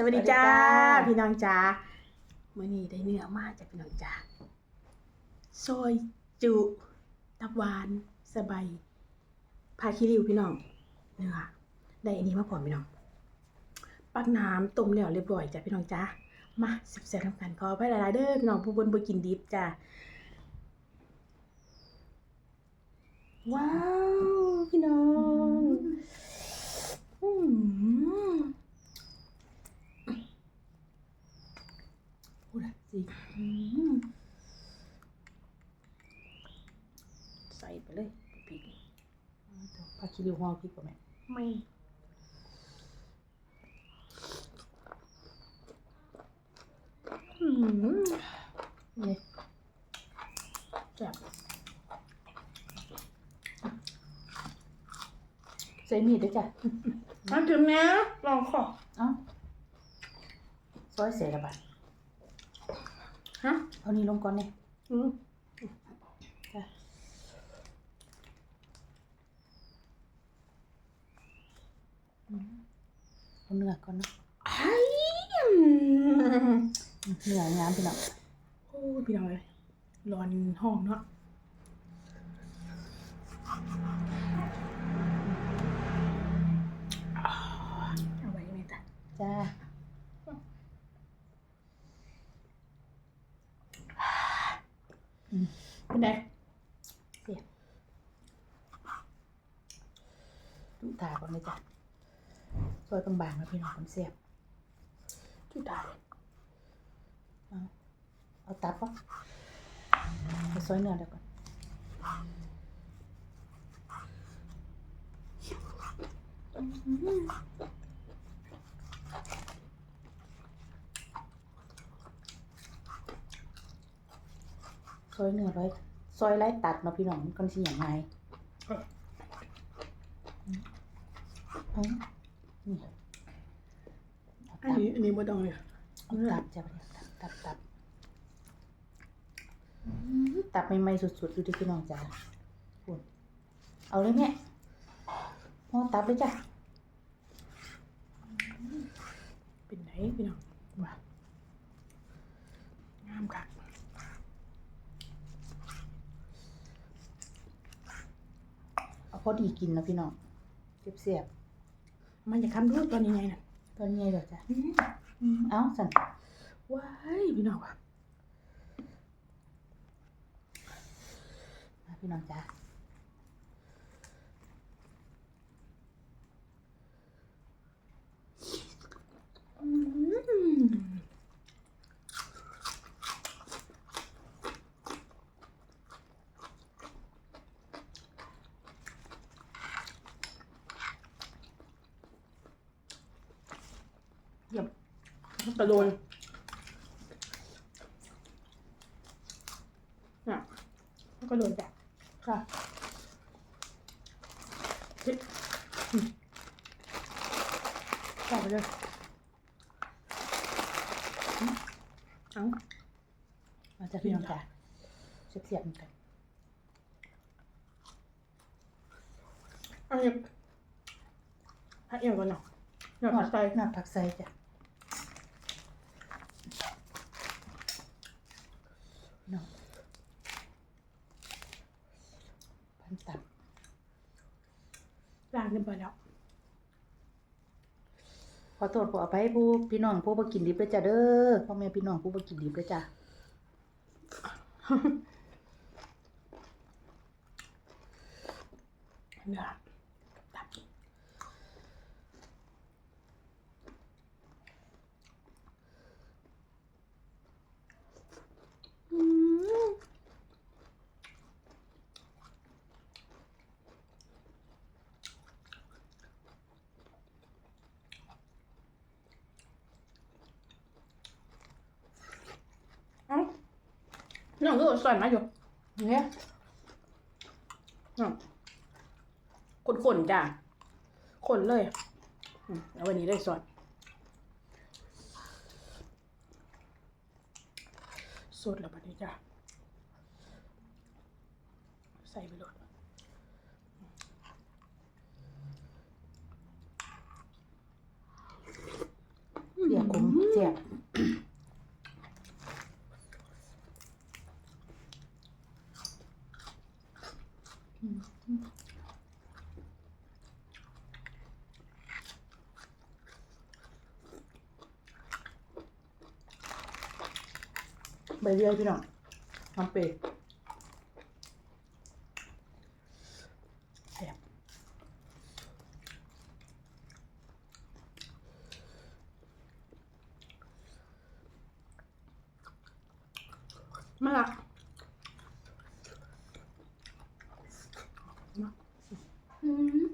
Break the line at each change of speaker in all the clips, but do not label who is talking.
สวัสดีจ้า
สวัสดีจ้า
พี่น้องจ้ามื่อนี้ได้เนื้อมากจากพี่น้องจ้าซอยจุตับหวานสบายพาคิริวพี่น้อง เนื้อได้อันนี้มาพร้อมพี่น้อง ปักน้ำต้มแล้วเรียบร้อยจ้ะพี่น้องจ้ามาสิบแซ่บทำกันขอไปหลายๆเด้อพี่น้องผู้บนบ่กินดิบจ้าว้าว พี่น้อง อืม พูดอะสิอืมใส่ไปเลยพริก
ผักชีริวหอมพริกป่ะแม่
ไม่อืม
นี่
แซ่บ
ใส่มีดด้วยจ้ะ
มาถึงแล้วลองขอ
เอ้าซอยเสร็จแล้วบัด
ฮะ
เอานี่ลงก่อนเนี่ย
อืม
จ้ะอืมเอาเนื้อก่อนเนาะ
ไอ้อืม
เนื้องามพี่น้อง
โอ้ยพี่น้องเลยร้อนห้องเนาะเอาไว้ไหมจ๊ะ
จ้า
เป็นไง
เสียบดูตาก่อนเลยจ้ะซอยบางๆนะพี่น้องคนเสียบ
จุดได้
เอาเอาตับปะเอาซอยเนื้อเดี๋ยวก่อนซ อยเนื้อไว้ซอยไล่ตัดเนาะพี่น้องมันก่อนสิอย่างไงเอานี่เอา
อัน
ตับ
นี้อันนี้บ่ต้องเลย
เอาตับจะไปตับตับตับอืมตับใหม่ๆสุดๆดูดิพี่น้องจ้าคุณเอาเลยแม่ห่อตับเลยจ้ะ
เป็นไหนพี่น้อง
ว่างา
มคัก
อาพอดีกินนะพี่น้องเสียบ
มันจะคำรูปตอนนี้ไงน่ะ
ๆตอนนี้เหรอจ้ะ
อืม
เอ้าสั่น
ว้ายพี่น้องว่ะ
มาพี่น้องจ้า
อืม เยี่ยมกระโดนน่ะกระโดนจ้ะ
ค่ะ
เฮ้ยอืมต่อไปเลยอืมเอา
มาจ้ะพี่น้องจ้าเสียบๆเหมือนกัน
เอาเนี่ยให้เอี่ยวกัน หน่อยหยอด
หอด
ใส่
หน้าผักใส่จ้ะพี่น้องพันตับ
ล้างเรียบร้อยแล้ว
ขอโทษขออภัยผู้พี่น้องผู้บ่กินดิบด้วยจ้ะเด้อพ่อแม่พี่น้องผู้บ่กินดิบด้วยจ้ะ
เนื้อตับอืมเอ้า น้องก็สอนมาอยู่
เนี่ย
ขนๆจ้ะขนเลยแล้ววันนี้ได้สอดสดแล้วบัดนี้จ้ะใส่ไปเลย
เรียกโคสียบใบ เรียพี่น้องน้ำเป็ดแซ่บ
มาละมา
อืม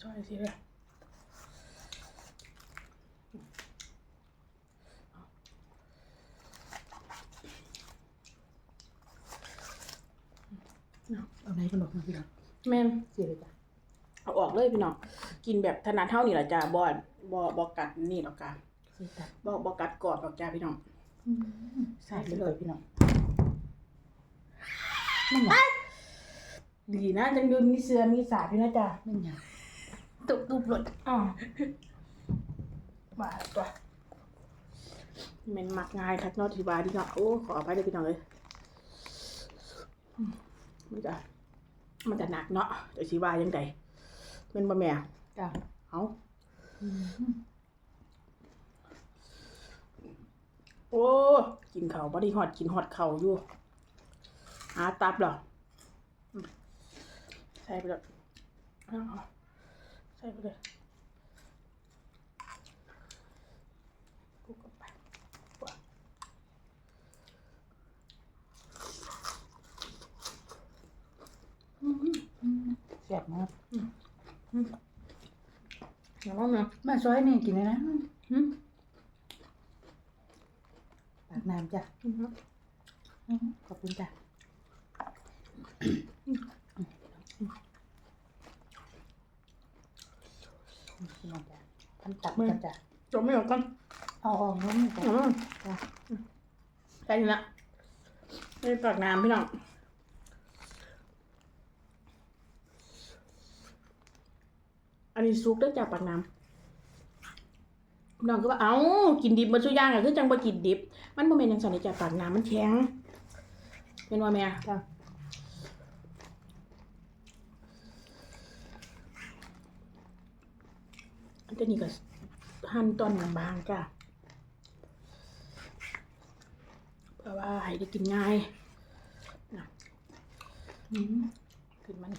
ซอยสิเลย เอา
เอาไหนขนมมาพี่น้อง
แม่น
เสียเลยจ้ะ
เอาออกเลยพี่น้องกินแบบถนัดเท่านี่แหละจ้าบอนบอบอกกัดนี่หรอกจ้า
เสียจ้ะ
บอบอกกัดกรอบหรอกจ้าพี่น้อง
อืมใส่ไปเลยพี่น้องนั่นไง
ดีนะจังดูมีเสือมีสาพี่นะจ้า
นั่นไง
ตุบตุบหลดอ๋อมาตัวเมนมักง่ายทักนอทีบาที่เนาะโอ้ขออภัยเลยพี่น้องเลยอื มมันจะมันจะหนักเนาะแต่ชีบายังไงเป็นบะแม่
จ้ะ
เอา
อืม
โอ้กินเขาบอดี้ฮอตกินฮอตเข่าอยู่หาตับเหรออืมใส่ไปเลยเอาใส่ไปเลยกูก็ไปว่ะ
อืมอืม แซ่บมาก
อย่าร้องนะ
มาซอยนี่กินเลยนะปากน้ำจ้ะขอบคุณจ้ะพี่น้องจ้ะทำตับกันจ้ะ
จบไม่ออกกัน
เอาออกน้ำจ้ะ
อืม
จ้ะ
ใส่ละในปากน้ำพี่น้อง อันนี้ซุกได้จากปากน้ำพี่น้องก็ว่าเอ้ากินดิบมาสุย่างอะคือจังบ่กินดิบ มันบ่แม่นจังซั่นนี่จากปากน้ำมันแข็งเป็นว่าแม่
จ้ะ
อันนี้ก็หั่นตอนบางๆจ้ะเพราะว่าให้ได้กินง่ายนะ
อืม
ขึ้นมัน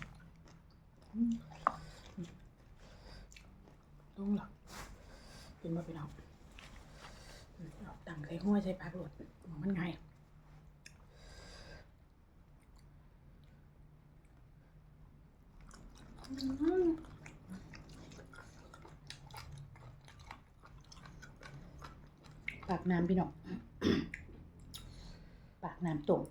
ลงหรอกเป็นมาไปน้องอืมเอาตั้งใส่ห้วยใส่ผักโรดมันไง
ปากน้ำพี่น้องปากน้ำตุ่ม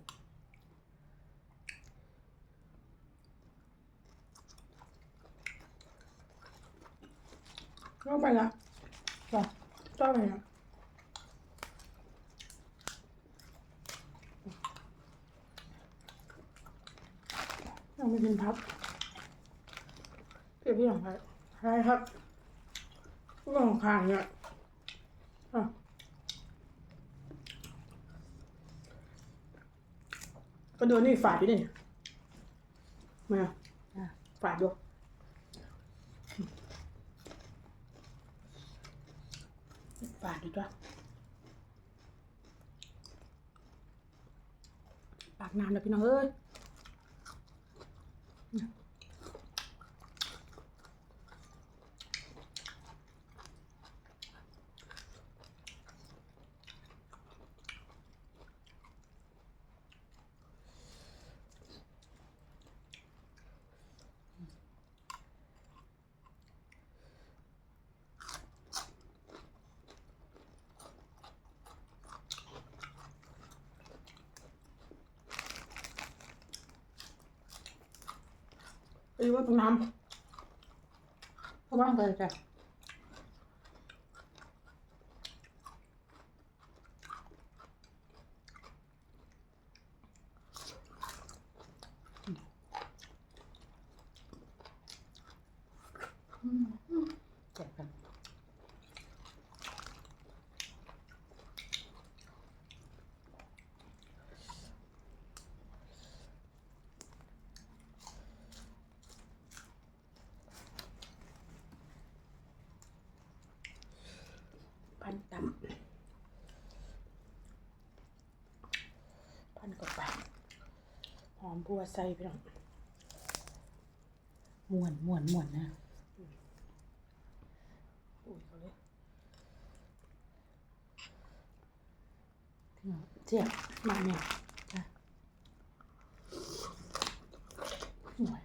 เข้าไปละ
จ้ะ
เข้าไปละ ยังไม่กินพับเดี๋ยวพี่หลังไปใช่ครับเรื่องของข้างเนี่ยอะก็โดนนี่ฝาดอยู่นี่มา
จ้ะ
ฝาดอยู่ฝาดอยู่จ้ะปากน้ำแล้วพี่น้องเอ้ย Yeah. เอ้ยว่าตรงน้ำ
เพราะว่างเลยจ้ะอืมแซ่บกัน
พันต่ำพันกว่าบาทหอมบัวใส่ไปหน่อย
ม่วนม่วนม่วนนะ
อุ้ยเขาเลย
พี่น้องเจี๊ยบ
มาเนี่ย
หน่อย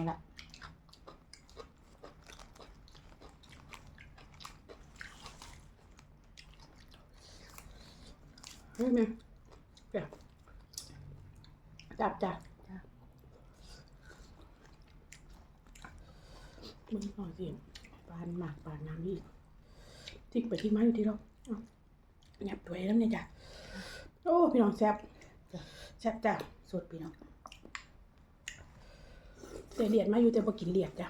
มาละ
เฮ้ยแม่เดี๋ยวจับจ้ะ
จ้ะ
มึงหน่อยสิปานหมากปานน้ำนี่ทิ้งไปทิ้งมาอยู่ที่เราเอาแงบตัวเองแล้วเนี่ยจ้ะ โอ้ พี่น้องแซ่บ
จ้ะ
แซ่บจ้ะ
สดพี่น้อง
แต่เลียดมาอยู่แต่บ่กินเลียดจ้ะ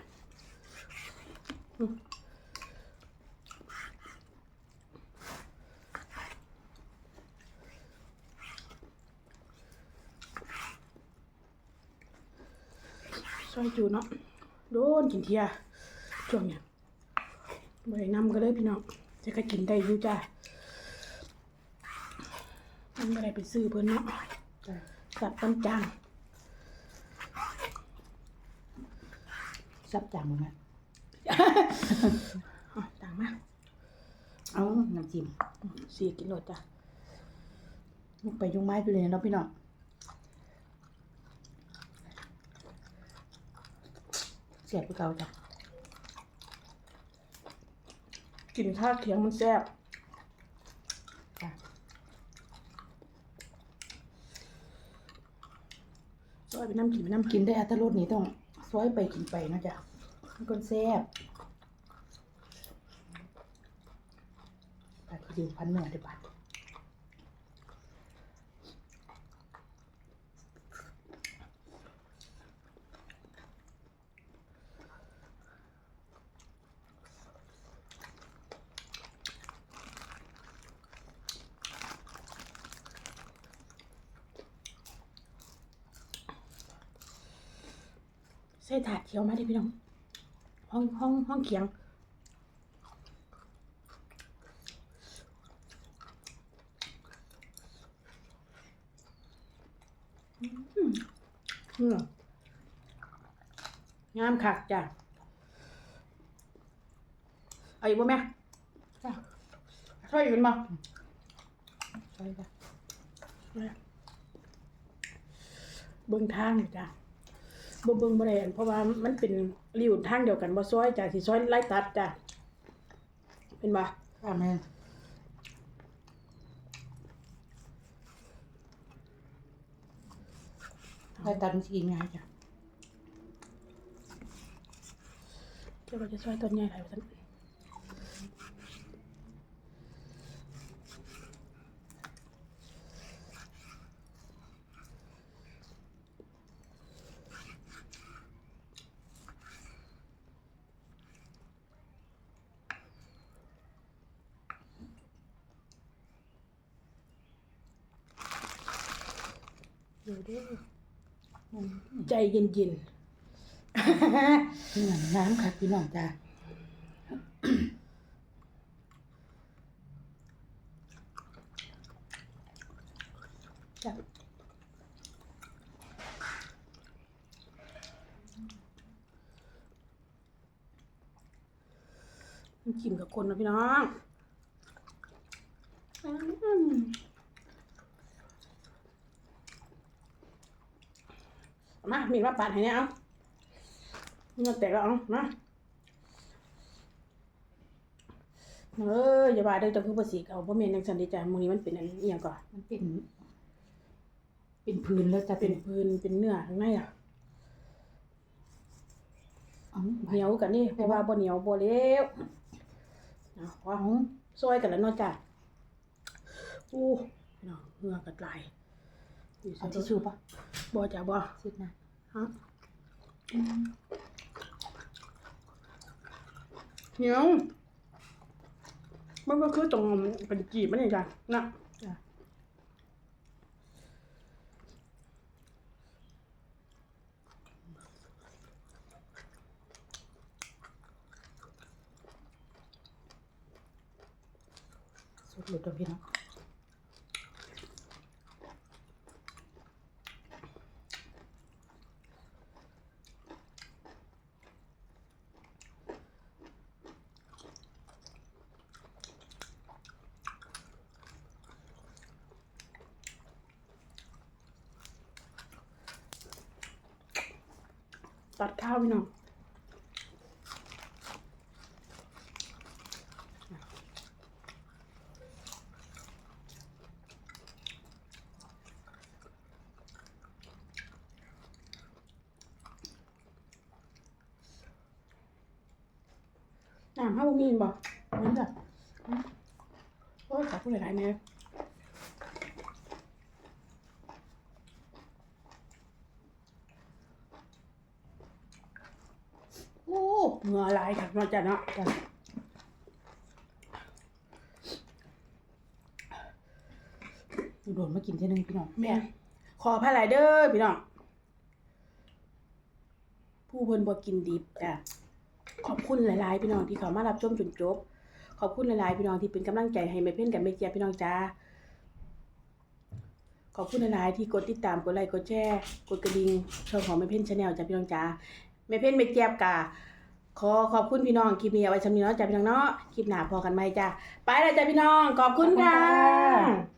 อืมซอยจูเนาะโดนกินเทียช่วงเนี้ยบ่ได้นำก็เลยพี่น้องจะก็กินได้อยู่จ้ะมันบ่ได้ไปซื้อเพิ่นเนาะ
จ้ะ
สับปันจังั
บจางมดไหม
อะต่างมาก
เอาน้ำจิ้ม
สี่กิโลจ้ะ
ยุกไปยุงไม้ไปเลยเนาะพี่น้องเสียบไปเก่าจ้ะ
กินข้าวเคียงมันแซ่บ
จ้ะ
ซอยไปน้ำกินไปน้ำกิ
กิ
น
ได้อัตรสนี่ต้อง ซอยไปกินไปนะจ๊ะมันก็แซ่บแต่ที่ดีพันเนื้อได้บาด
ใส่ถาดเขียวมาดิพี่น้อง ห้องห้องห้องเคียงอืมงามคักจ้ะเอาอีกบ่แม่
จ้ะ
ช่วยอีกกันบ่
ซอยจ้ะ
เบิ่งทางนี่จ้ะ บ่เบิ่งบ่ได้อันเพราะว่ามันเป็นริ้วทางเดียวกันบ่ซอยจ้ะสิซอยไล่ตัดจ้ะเป็นบ่
ข้าแม่นได้ตัดมันสิกินง่ายจ้ะ
เจ้าก็จะซอยต้นใหญ่หลายว่าซั่น เดี๋ยวเด้อ
อืม
ใจเย็น
เหมือนน้ำค่ะพี่น้องจ้ะ
ๆจ้ะมันกินกับคนนะพี่น้อง อืมเอามามีดมาปาดให้เนี่ยเอาเงินแตกแล้วเอามาเอออย่าบาดเด้อเจ้าคือภาษีเขาบ่แม่นจังซั่นเดิจ้ะมื้อนี้มันเป็นอันอีหยังก่อน
มันเป็น เป็นพื้นแล้วจะ
เป็
เป็นน
พื้นเป็นเนื้อข้างในอะ
อ๋อ
เหนียวกันนี่เพราะว่าบ่เหนียวบ่เล้วเอาพอหงซอยกันแล้วเนาะจ้ะอู้พี่น้องเหงื่อกัดไหลอยู่
เอา
ใส่
ทิชชู่ปะ
บ่จ้ะบ่
ซิดนะ
ฮะเหนียวมันก็คือตรงเป็นจีบมันนี่จ้ะนะ
สุดหลุดตัวพี่น้อง
น้ำห้าบุมีนบ่
นั่นจ้ะ
โอ้ยขอบคุณหลายๆเนี่ยโอ้เหงื่อไหลค่ะมาจ้ะเนาะ
จ้ะโดนมากินเท่นึงพี่น้อง
แม่ขอพระหลเด้อพี่น้องผู้เพิ่นบ่กินดิบจ้ะ ขอบคุณหลายๆ พี่น้องที่เขามารับชมจนจบ ขอบคุณหลายๆ พี่น้องที่เป็นกำลังใจให้แม่เพ่นกับแม่เจี๊ยบพี่น้องจ้า ขอบคุณหลายๆที่กดติดตามกดไลค์กดแชร์กดกระดิ่งช่องของแม่เพ่นชาแนลจ้ะพี่น้องจ้าแม่เพ่นแม่เจี๊ยบกะขอขอบคุณพี่น้องคลิปนี้เอาไว้ชำนี้เนาะจ้ะพี่น้องเนาะคลิปหน้าพอกันไหมจ้ะไปแล้วจ้ะพี่น้อง ขอบคุณค่ะ